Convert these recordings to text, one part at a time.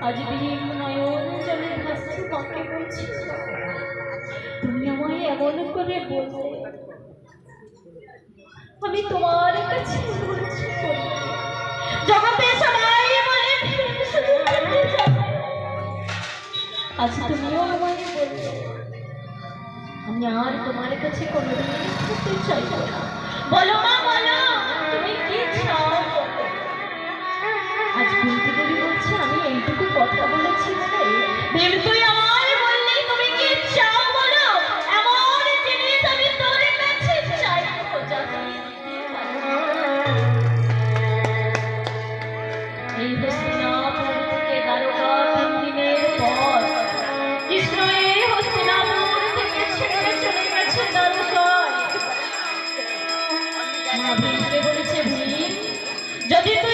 আজ ভীম নয়ন জলে ভাসছে বলছি তুমি আমায় করে আমি তোমার কাছে বলছি জগতে। আজ তুমিও আমায় আমি আর তোমার কাছে কোনোদিন যেতে চাইব না। বলো মা, বলো। তুমি কি চাও? আজ বিনতি দেবী কথা বলেছি বলে তুই আমায় বললি তুমি কি চাও বলো? এমন জিনিস আমি তোর কাছে চাইব এই হস্তিনাপুর থেকে দ্বারকা তিন দিনের পর, কৃষ্ণ এই হস্তিনাপুর থেকে ছেড়ে চলে গেছে দ্বারকায়। মা ভীমকে বলেছে ভীম। যদি তুই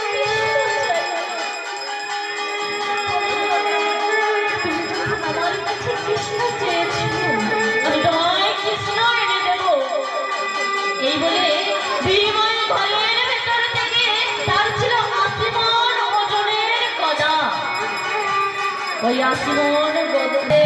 হইয়া মন বদলে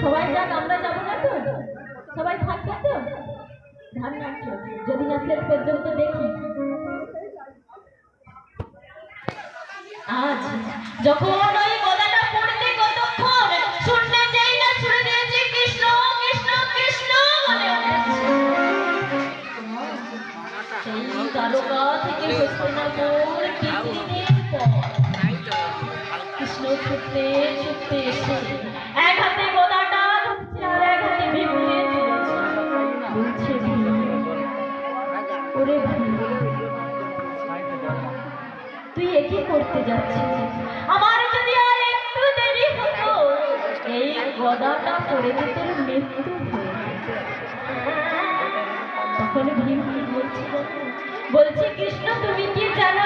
সবাই যাক, আমরা যাব না তো? সবাই থাকবে তো? ধান নাচো যদি না শেষ পর্যন্ত দেখি। আজ যখন ওই গলাটা কৃষ্ণ সেই তারকা থেকে ছুটতে তুই একই করতে যাচ্ছিস? আমার যদি আর একটু দেরি হতো, এই গদাটা যে তোর মৃত্যু। তখন ভীম কি বলছে বলছে, কৃষ্ণ, তুমি কি জানো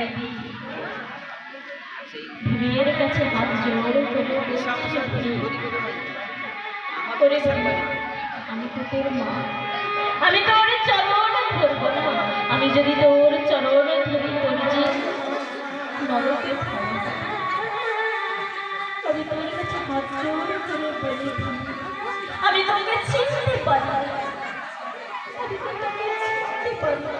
দেবী ভীমের কাছে হাত জোর করে বলছে, আমি তো তোর মা আমি তোর চরণ আমি যদি তোর চরণে ধরি তোর নরকে আমি তোর কাছে হাত জোর করে বলি আমি তোমাকে চিনতে পারি আমি তোমাকে চিনতে পারি না।